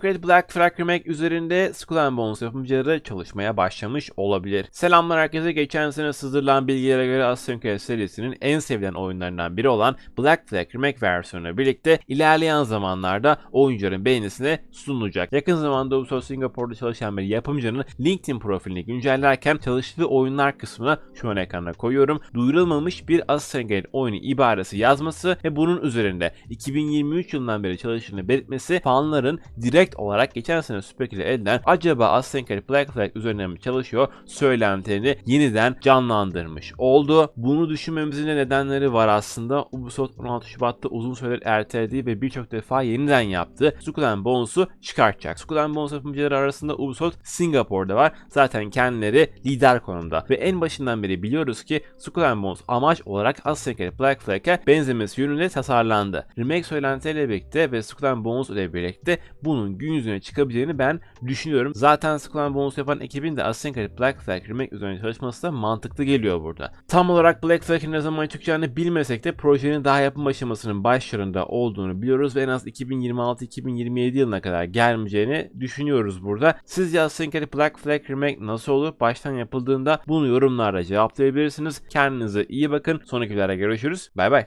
Creed Black Flag Remake üzerinde Skull Bones yapımcıları çalışmaya başlamış olabilir. Selamlar herkese. Geçen sene sızdırılan bilgilere göre Creed serisinin en sevilen oyunlarından biri olan Black Flag Remake versiyonu birlikte ilerleyen zamanlarda oyuncuların beğenisine sunulacak. Yakın zamanda Ubisoft Singapore'da çalışan bir yapımcının LinkedIn profilini güncellerken çalıştığı oyunlar kısmına şu an ekrana koyuyorum. Duyurulmamış bir Creed oyunu ibaresi yazması ve bunun üzerinde 2023 yılından beri çalıştığını belirtmesi fanların direkt olarak geçen sene speküle edilen acaba Creed Black Flag üzerine mi çalışıyor söylentilerini yeniden canlandırmış oldu. Bunu düşünmemizin de nedenleri var aslında. Ubisoft 16 Şubat'ta uzun süredir ertelediği ve birçok defa yeniden yaptığı Skull Bones'u çıkartacak. Skull Bones yapımcıları arasında Ubisoft Singapur'da var. Zaten kendileri lider konumda. Ve en başından beri biliyoruz ki Skull Bones amaç olarak Creed Black Flag'e benzemesi yönünde tasarlandı. Remake söylentileriyle birlikte ve Skull Bones ile birlikte bunun gün yüzüne çıkabileceğini ben düşünüyorum. Zaten Skull and Bones yapan ekibin de Creed Black Flag Remake üzerine çalışması da mantıklı geliyor burada. Tam olarak Black Flag'in ne zaman çıkacağını bilmesek de projenin daha yapım aşamasının başlarında olduğunu biliyoruz ve en az 2026-2027 yılına kadar gelmeyeceğini düşünüyoruz burada. Sizce Creed Black Flag Remake nasıl olur? Baştan yapıldığında bunu yorumlarda cevaplayabilirsiniz. Kendinize iyi bakın. Sonraki videoda görüşürüz. Bay bay.